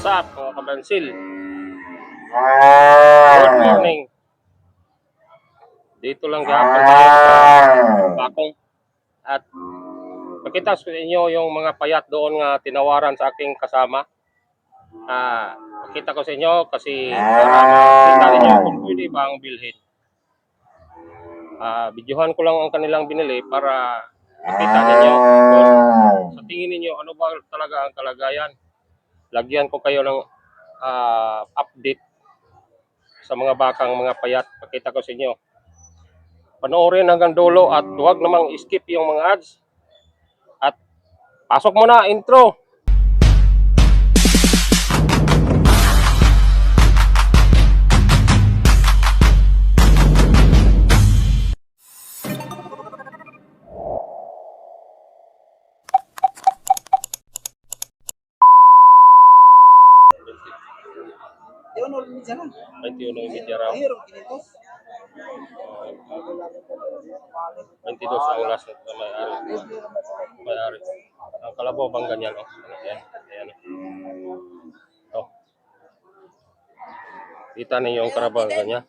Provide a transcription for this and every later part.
What's up mga kabansil? Good morning. Dito lang gapon tayo sa Bakong. At pakita sa inyo yung mga payat doon nga tinawaran sa aking kasama. Ah, pakita ko sa inyo kasi makita ninyo kung pwede ba ang bilhin. Ah, videohan ko lang ang kanilang binili para makita ninyo kung sa tingin ninyo ano ba talaga ang kalagayan. Lagyan ko kayo ng ah, update sa mga bakang mga payat. Pakita ko sa inyo. Panoorin hanggang dulo at huwag namang skip yung mga ads. At pasok mo na, intro. 21 yung media kinitos. 22 ang last na may-ari. May-ari. Ang kalabaw bang ganyan? Oh? Ayan. Ayan. Oh. Kita niyo yung karabaw ganyan.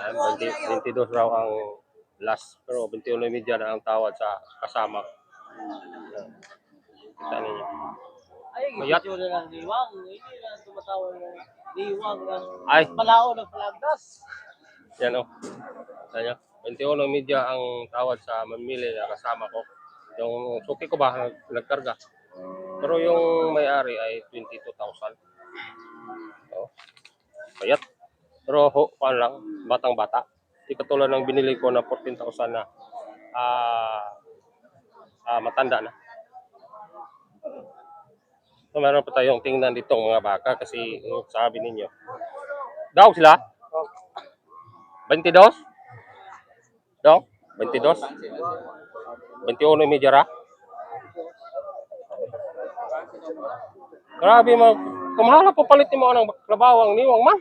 Ayan, 20, 22 raw ang last. Pero 21 yung media na ang tawad sa kasama. Ayan. Kita niyo. Ay, Mayat. video na lang liwang. Hindi na tumatawa ng liwang ng Ay. palao ng palagdas. Yan o. Yan o. 21 media ang tawad sa mamili na kasama ko. Yung suki ko ba, nag- nagkarga. Pero yung may-ari ay 22,000. Oh. Bayat. Pero ho, paano lang, batang bata. Di katulad ng binili ko na 14,000 na ah ah, matanda na. So, meron pa tayong tingnan ditong mga baka kasi yung sabi ninyo. Daw sila? 22? Dong? 22? 21 yung medyara? Grabe mo. Kumahala po palit mo ng trabawang niwang man.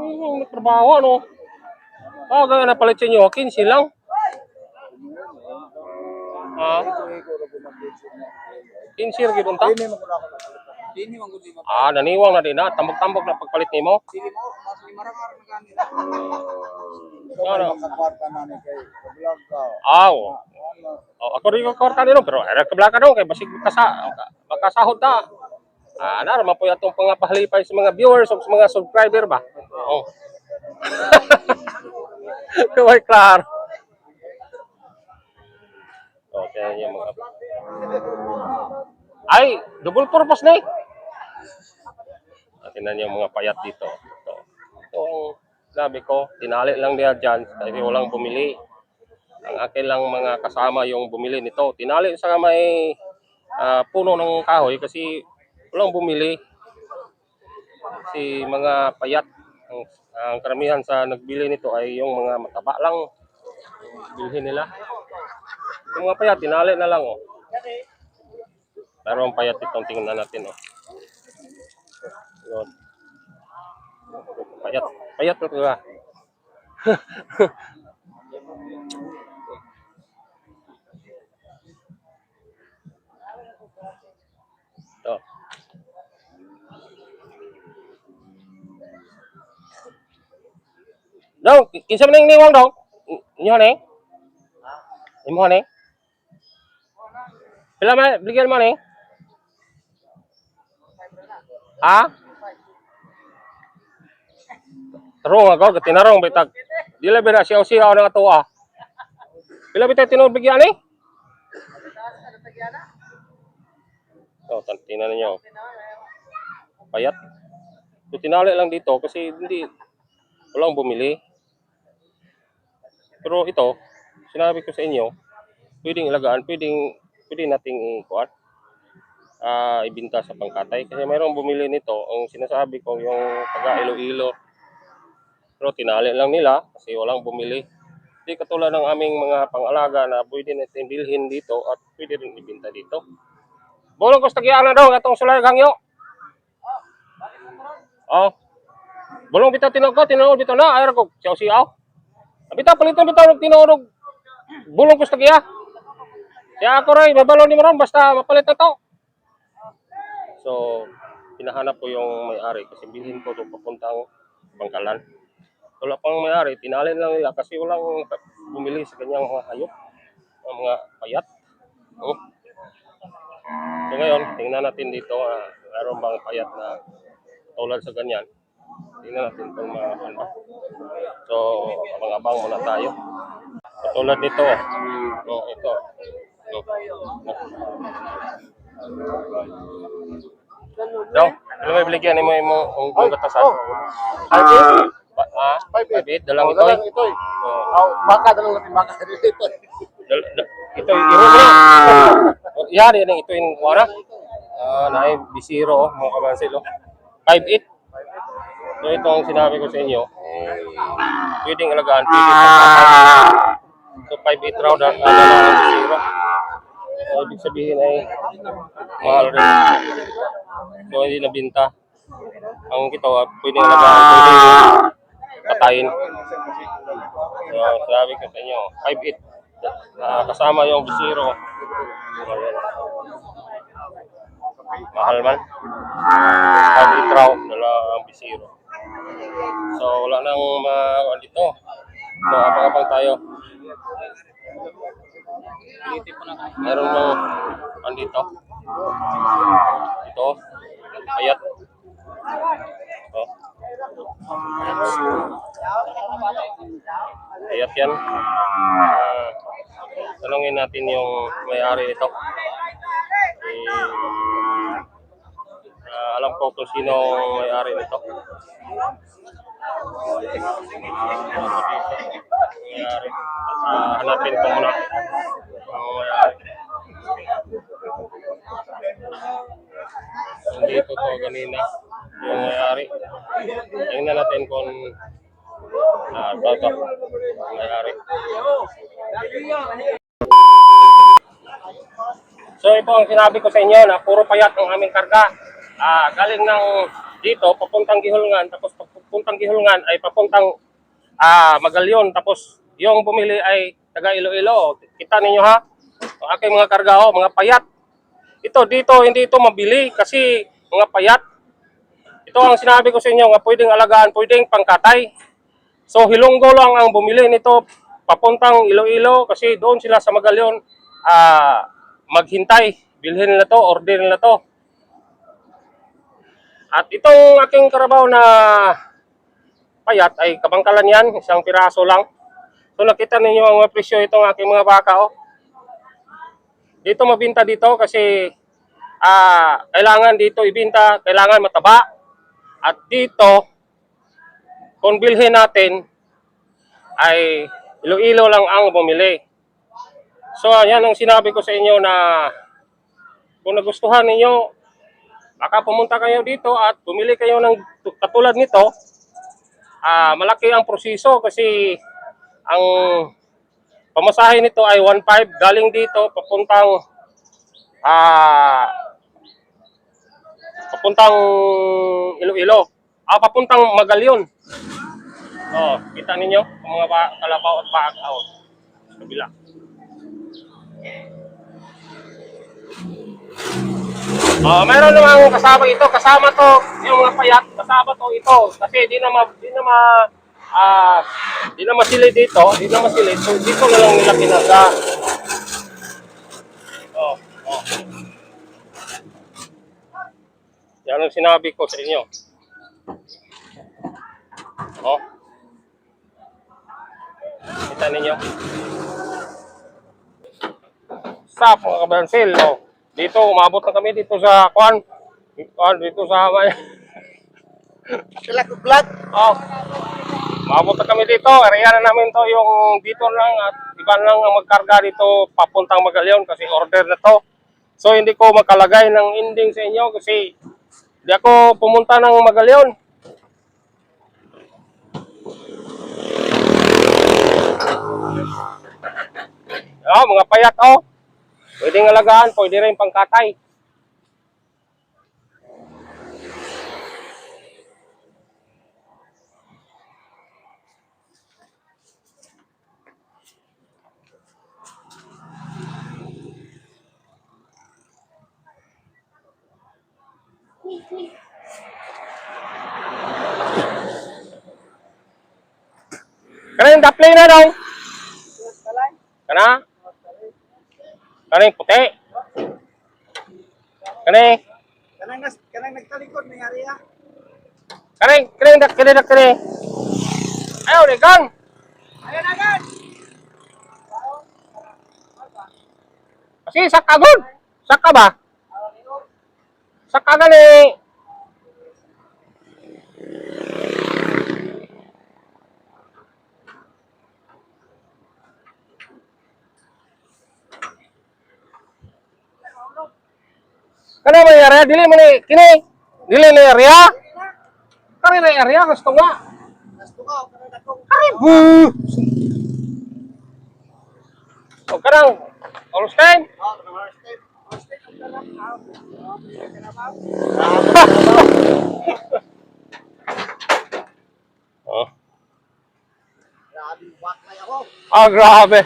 Yung nagtrabaho ano. Ah, gaya na palit sa inyo. 15 lang. Ah, 15 rin unta. Mo kuna ako. Dini man gud lima. Ah, naniwang na din na. Tambok-tambok na pagpalit nimo. Dili mo mas limarang aron gani. Ano? Sa kwarta na ni kay vlog ka. Aw. Oh, ako rin yung kwarta nilo pero era kabla ka daw kay basig makasa makasahod ta. Ah, na naman po atong pangapahalipay sa mga viewers o sa mga subscriber ba. Oh. Kaway klaro. Okay, yung mga Ay, double purpose na eh. Tingnan niyo mga payat dito. Ito. Ito ang sabi ko, tinali lang niya dyan kasi walang bumili. Ang akin lang mga kasama yung bumili nito. Tinali sa may ah, puno ng kahoy kasi walang bumili. Kasi mga payat. Ang, ang karamihan sa nagbili nito ay yung mga mataba lang. Bilhin nila. Yung mga payat, tinali na lang. Oh. Pero ang payat itong tingnan natin. Oh. Yun. Payat. Payat na talaga. Ito. Dong, kinsa man ang niwang dong? Inyo ni? Imo ni? Pila man bigyan mo ni? Ha? Tarong ako, tinarong bitag. Dila bira siya siya na atuwa. Pila bitag tinuod bigyan ni? Oh, tantinan ninyo. Payat. So, tinali lang dito kasi hindi walang bumili. Pero ito, sinabi ko sa inyo, pwedeng ilagaan, pwedeng pwede nating ikuan ah ibinta sa pangkatay. Kasi mayroong bumili nito. Ang sinasabi ko yung taga Iloilo. Pero tinali lang nila kasi walang bumili. Hindi katulad ng aming mga pangalaga na pwede natin bilhin dito at pwede rin ibinta dito. Bulong ko sa tagiyan na daw itong sulay hangyo oh. Bulong bitaw tinuod ko tinuod bitaw na. Ayra ko siyaw siyaw. Bitaw palitan bitaw tinuod bulong ko sa tagiya Kaya ako rin, babalo ni Maron, basta mapalit na to. So, hinahanap ko yung may-ari kasi bilhin ko ito papuntang Bangkalan. Wala pang may-ari, tinalin lang nila kasi walang bumili sa kanyang mga hayop, ang mga payat. Oh. So ngayon, tingnan natin dito, ah, mayroon bang payat na tulad sa ganyan. Tingnan natin kung maaman ba. So, abang-abang muna tayo. Katulad nito. Oh, ito. Oh. So, ano may biligyan mo mo kung kung katasan? Ba- Ah, eight. 5'8", dalang Oh, ito. dalang ito eh. Oh. Oh, baka dalang natin baka dito. Da- ito yung iro mo. Oh, ang ito yung wara. Ah, na bisiro, oh, mga kabansil. Oh. 5'8". So ito ang sinabi ko sa inyo. Pwedeng alagaan, pwedeng pagkakain. So 5'8 raw na ano na ang bisiro. So ibig sabihin ay mahal rin. So hindi nabinta. Ang kita, ah, pwedeng alagaan, pwedeng patayin. So, sabi ko sa inyo, 5'8". Ah, kasama yung bisiro. Ayan. Mahal man. 5'8 raw, dala ang bisiro. So, wala nang ma dito. So, abang-abang tayo. Meron mo andito. Ito. Ayat. Ito. Ayat yan. Tanungin natin yung may-ari nito. Ah, alam ko kung sino may-ari nito. Ah, hanapin ko muna. Ang may-ari. Nandito to kanina. Yung may-ari. Tingnan natin kung ah, ito, ito. Ang may-ari. So ito ang sinabi ko sa inyo na puro payat ang aming karga. Ah, galing ng dito papuntang Gihulngan tapos papuntang Gihulngan ay papuntang ah, Magalyon tapos yung bumili ay taga Iloilo. Kita ninyo ha? Ang aking mga karga mga payat. Ito dito hindi ito mabili kasi mga payat. Ito ang sinabi ko sa inyo nga pwedeng alagaan, pwedeng pangkatay. So Hilonggo lang ang bumili nito papuntang Iloilo kasi doon sila sa Magalyon ah maghintay. Bilhin nila to, order nila to. At itong aking karabaw na payat ay kabangkalan yan, isang piraso lang. So nakita ninyo ang presyo itong aking mga baka oh. Dito mabinta dito kasi ah kailangan dito ibinta, kailangan mataba. At dito kung bilhin natin ay Iloilo lang ang bumili. So, yan ang sinabi ko sa inyo na kung nagustuhan ninyo, baka pumunta kayo dito at bumili kayo ng tu- katulad nito. Ah, malaki ang proseso kasi ang pamasahe nito ay 1.5 galing dito papuntang ah papuntang Iloilo. Ah, papuntang Magalyon. Oh, kita ninyo mga ba- kalabaw at baagaw. Sa kabila. Oh, meron namang kasama ito. Kasama to yung mga payat. Kasama to ito. Kasi di na ma, di na ma, ah, di na masilid dito. Di na masilid. So, dito na lang nila kinaga. Oh, oh. Yan ang sinabi ko sa inyo. Oh. Kita ninyo. Sa mga kabansil, oh. Dito, umabot na kami dito sa Kwan. Kwan, dito sa may... Sila ko vlog. Oh. Umabot na kami dito. Area na namin to yung dito lang at iba lang ang magkarga dito papuntang Magalyon kasi order na to. So hindi ko makalagay ng ending sa inyo kasi hindi ako pumunta ng Magalyon. Oh, mga payat oh. Pwedeng alagaan, pwede rin pangkatay. Kanang daplay na daw. Kana? Kanang puti. Kanang Kanang, nas, kanang nagtalikod may area. kanang kanang dak kanang dak kanang. Ayaw ni gang. Ayan agad! Kasi saka gud. Saka ba? Saka gani. Kana may area dili man ni kini. Dili na area. Kani na area gusto nga. Gusto ko, kanang dakong. Ay bu. O kanang. Oh, dalang. Ah, oh, ka ba? Ah, grabe.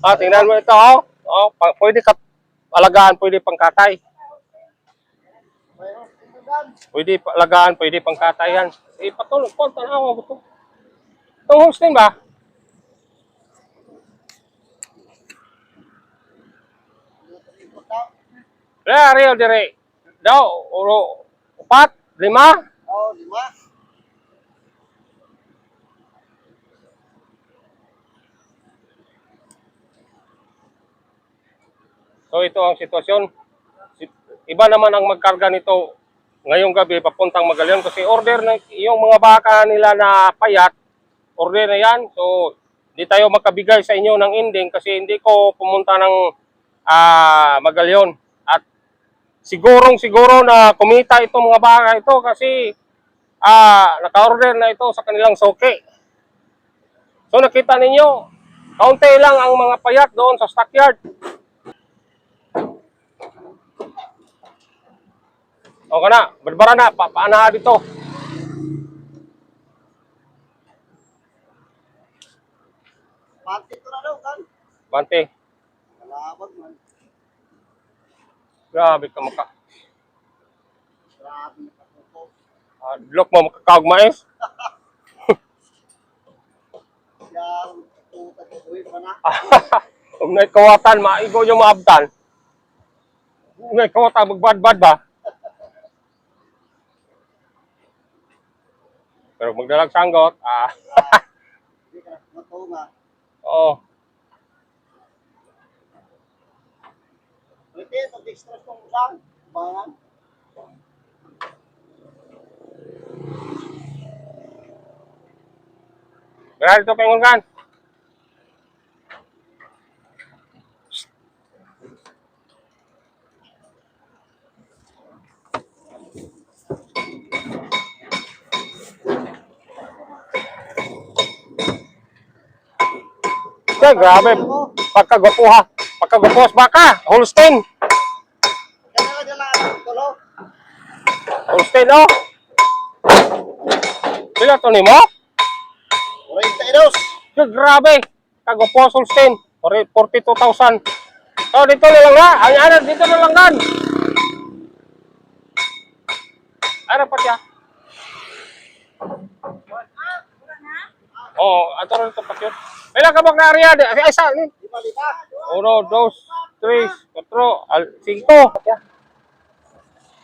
Ah, tingnan mo ito, oh. Oh, pwede ka alagaan, pwede pangkatay. Pwede alagaan, pwede pangkatay yan. Eh, patulog po, tanawa ko to. Itong Holstein ba? Real, real, dire. Daw, uro, upat, lima. Oh, lima. So, ito ang sitwasyon. Si- Iba naman ang magkarga nito ngayong gabi papuntang Magallaon kasi order na yung mga baka nila na payat, order na yan. So, hindi tayo makabigay sa inyo ng ending kasi hindi ko pumunta ng ah, Magallaon. At sigurong siguro na kumita itong mga baka ito kasi ah, naka-order na ito sa kanilang soke. So, nakita ninyo, kaunti lang ang mga payat doon sa stockyard. O ka na, barbara na, pa paana dito. Pantit ko na daw, kan. Bante, Kalabag man. grabe ka maka. Grabe, nakatuto. Uh, look mo makakawag mais. Siya, tutat ko pa na. Kung may kawatan, maigo yung maabtan. Kung may kawatan, magbad-bad ba? Pero magdalag sanggot, ah, oh, Pwede, pag-extra kong ulang. Bayan. Grabe ito kay Ngurgan. Grabe. Pagkagwapo ha. Pagkagwapo sa baka. Holstein. Holstein, oh. Pila to ni mo? 42. Siya, grabe. Kagwapo sa Holstein. 42,000. So, dito na lang na. Ay, ano, dito na lang gan. Ano pa siya? Oo, oh, ato rin ito pa siya. Pila ka bang na-area? Ay, isa. Uno, dos, tres, cuatro, al, cinco.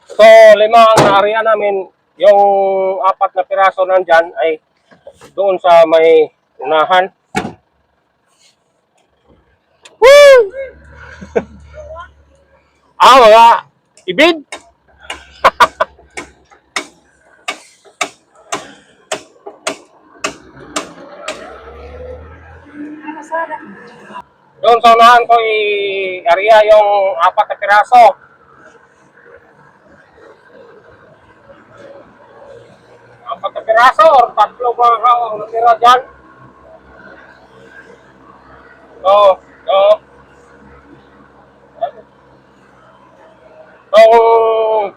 So, lima ang na-area namin. Yung apat na piraso nandyan ay doon sa may unahan. Woo! ah, mga ibid. Doon sa unahan ko i-area yung apat na piraso. Apat na piraso or tatlo ba ang natira dyan? Oo, oo. Itong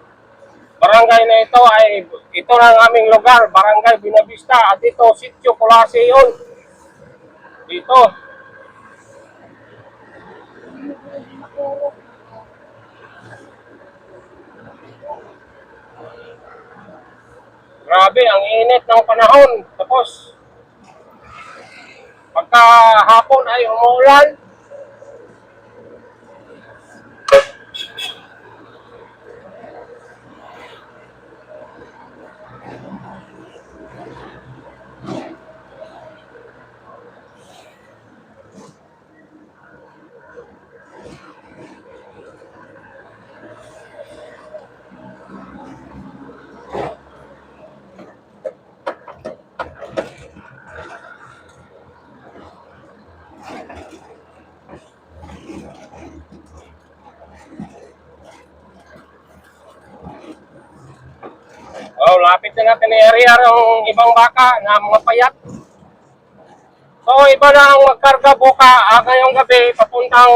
barangay na ito ay ito na ang aming lugar, barangay Binavista. At ito, Sitio Colase yun. Dito. Grabe, ang init ng panahon. Tapos, pagka hapon ay umuulan. Oh, lapit na natin ni area ang ibang baka na mga payat. So, iba na ang magkarga buka ah, ngayong gabi papuntang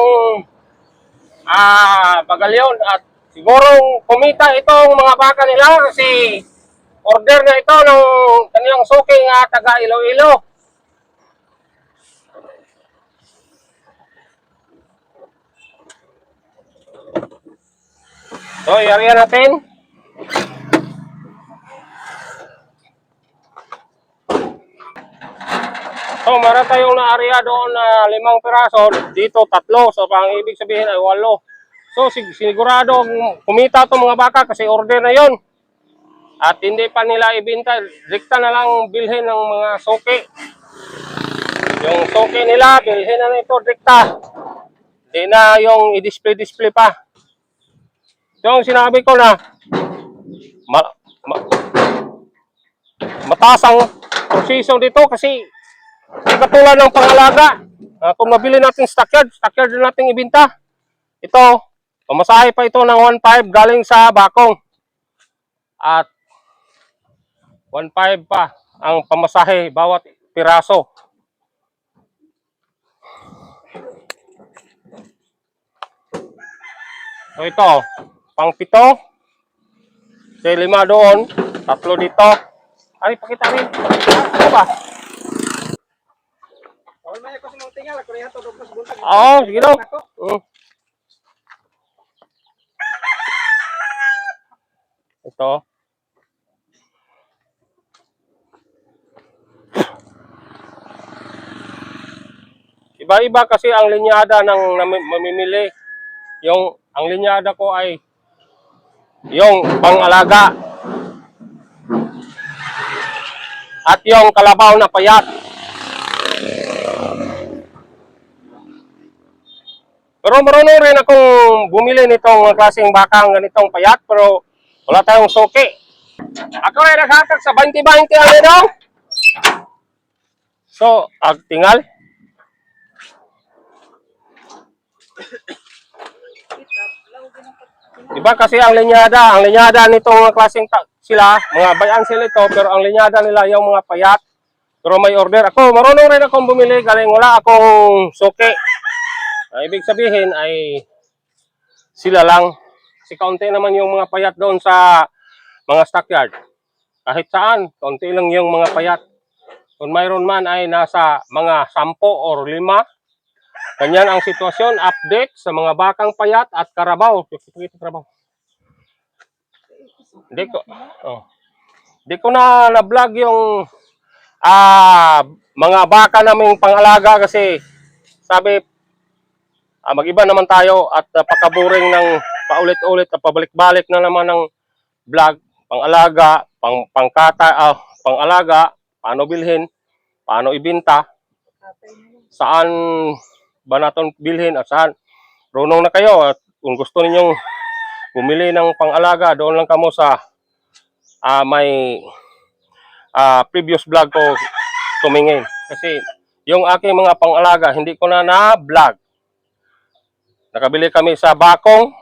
ah, Bagalyon at sigurong kumita itong mga baka nila kasi order na ito ng kanilang suking uh, taga Iloilo. So, i-area natin. So, meron tayong na-area doon na limang piraso. Dito, tatlo. So, pang ibig sabihin ay walo. So, sig- sigurado kumita itong mga baka kasi order na yon At hindi pa nila ibinta. Dikta na lang bilhin ng mga soke. Yung soke nila, bilhin na nito dikta. Hindi na yung i-display-display pa. So, sinabi ko na, ma, ma, mataas proseso dito kasi katulad ng pangalaga. Ah, kung nabili natin stockyard, stockyard din natin ibinta. Ito, pamasahe pa ito ng 1.5 galing sa Bakong. At 1.5 pa ang pamasahe bawat piraso. So ito, pang pito. Sa lima doon, tatlo dito. Ay, pakita rin. Ano ba? Tawal man ako sa mga tingal, ako rin hatod mas buntag. Oo, sige daw. Mm. Ito. Iba-iba kasi ang linyada ng mamimili. Yung ang linyada ko ay yung pang-alaga. At yung kalabaw na payat. Pero marunong rin akong bumili nitong klaseng bakang ganitong payat pero wala tayong suki. Ako ay naghatag sa 20-20 ano daw. So, ag tingal. Iba kasi ang linyada. Ang linyada nitong klaseng sila, mga bayan sila ito, pero ang linyada nila yung mga payat. Pero may order. Ako, marunong rin akong bumili. Galing wala akong suki. Ah, ibig sabihin ay sila lang. Kasi kaunti naman yung mga payat doon sa mga stockyard. Kahit saan, kaunti lang yung mga payat. Kung mayroon man ay nasa mga sampo or lima. Ganyan ang sitwasyon. Update sa mga bakang payat at karabaw. Ito karabaw. Hindi ko, oh. Hindi ko na na-vlog yung ah mga baka naming pangalaga kasi sabi Ah, mag-iba naman tayo at uh, pakaburing ng paulit-ulit at pabalik-balik na naman ng vlog, pang-alaga, pang pangkata, ah, pang-alaga, paano bilhin, paano ibinta, saan ba natin bilhin at saan. Runong na kayo at kung gusto ninyong bumili ng pang-alaga, doon lang kamo sa ah, may ah, previous vlog ko tumingin. Kasi yung aking mga pang-alaga, hindi ko na na-vlog. Nakabili kami sa Bakong.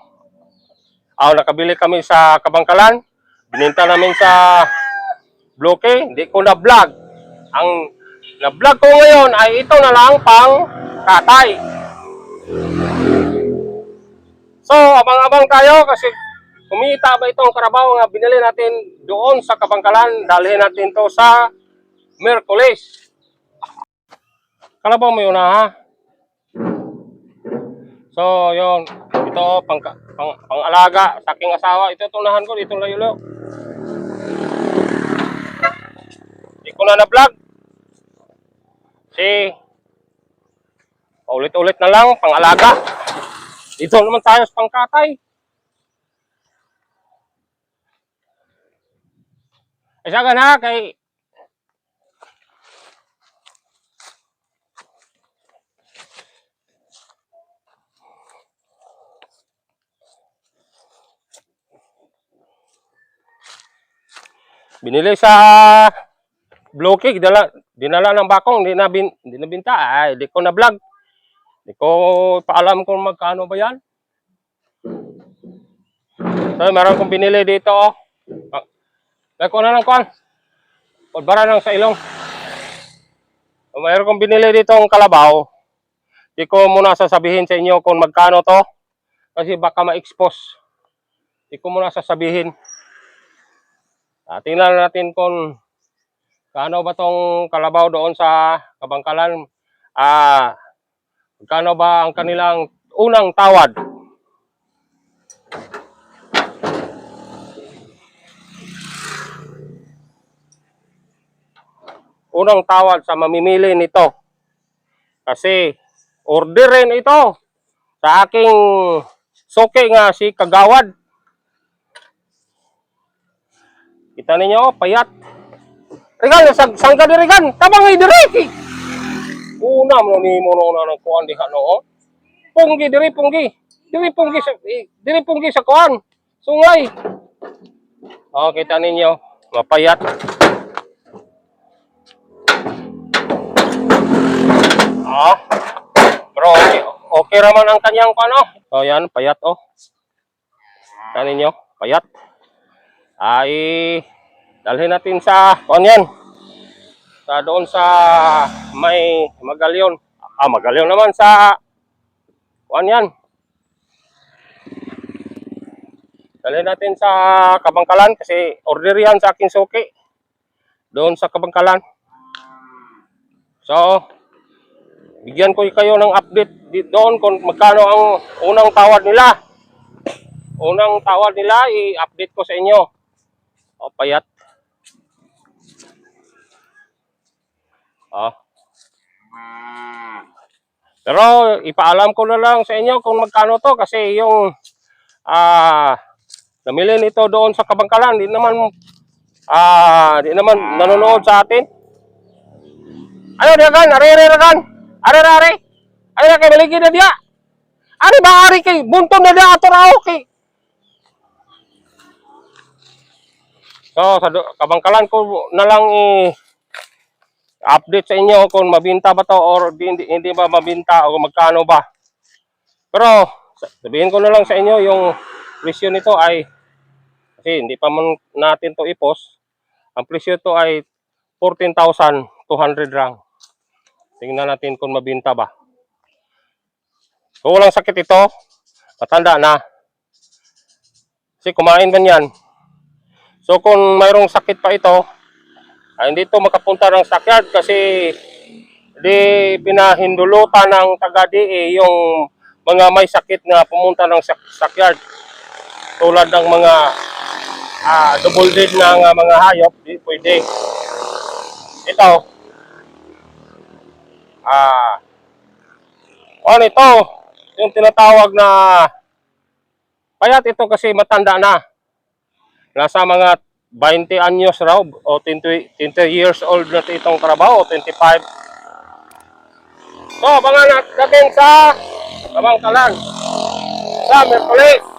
Ah, nakabili kami sa Kabangkalan. Bininta namin sa Bloke. Hindi ko na vlog. Ang na vlog ko ngayon ay ito na lang pang katay. So, abang-abang tayo kasi kumita ba itong karabaw nga binili natin doon sa Kabangkalan. Dalhin natin to sa Merkulis. Kalabaw mo yun ha? So, yon Ito, pang, pang, pang-alaga sa aking asawa. Ito, tunahan ko. Dito layo ko na na-vlog. Kasi, ulit-ulit na lang, pang-alaga. Dito naman tayo sa pangkatay. Isa ka na kay binili sa Blue Cake, dala, dinala ng bakong, di na, bin, di na binta, ay, ko na vlog. Di ko paalam kung magkano ba yan. So, meron kong binili dito, oh. Ah, Lagay ko na lang kuhan. Pagbara lang sa ilong. So, meron kong binili dito ang kalabaw. Di ko muna sasabihin sa inyo kung magkano to. Kasi baka ma-expose. Di ko muna sasabihin. Ah, tingnan natin kung Kano ba tong kalabaw doon sa kabangkalan? Ah, kano ba ang kanilang unang tawad? Unang tawad sa mamimili nito. Kasi orderin ito sa aking suki nga si Kagawad. Kita ninyo, payat. Regan, sang sangka di regan, tabang ay diri. Una mo ni mo na nang kuan diha no. Punggi diri punggi. Diri punggi sa eh, diri punggi sa kuan. Sungay. Oh, kita ninyo, mapayat. Ah. Bro, okay, okay raman ang kanyang ano. Oh, yan, payat oh. Kita ninyo, payat. Ay, dalhin natin sa kuan yan. Sa doon sa may Magalyon. Ah, Magalyon naman sa kuan yan. Dalhin natin sa Kabangkalan kasi order yan sa aking suki. Doon sa Kabangkalan. So, bigyan ko kayo ng update doon kung magkano ang unang tawad nila. Unang tawad nila, i-update ko sa inyo. O, payat. Ah. Pero ipaalam ko na lang sa inyo kung magkano to kasi yung ah namili nito doon sa Kabangkalan, di naman ah di naman nanonood sa atin. Ano dia kan? Are are na kay maligi na dia. Ari ba ari kay bunton na dia ato raw kay. So sa Kabangkalan ko na lang i update sa inyo kung mabinta ba to or di, hindi, hindi ba mabinta o magkano ba. Pero sa- sabihin ko na lang sa inyo yung presyo nito ay kasi hindi pa man natin to ipos. Ang presyo to ay 14,200 lang. Tingnan natin kung mabinta ba. So walang sakit ito. Matanda na. Kasi kumain man yan. So kung mayroong sakit pa ito, ay hindi to makapunta ng sakyard kasi di pinahindulutan ng taga DE yung mga may sakit na pumunta ng sak- sakyard tulad ng mga ah, double dead na nga mga hayop di pwede. Ito ah ano ito? Yung tinatawag na payat ito kasi matanda na nasa mga 20 anyos raw o 20, 20 years old na itong trabaho o 25 so abangan natin sa Kabangkalan. Sa Merkulis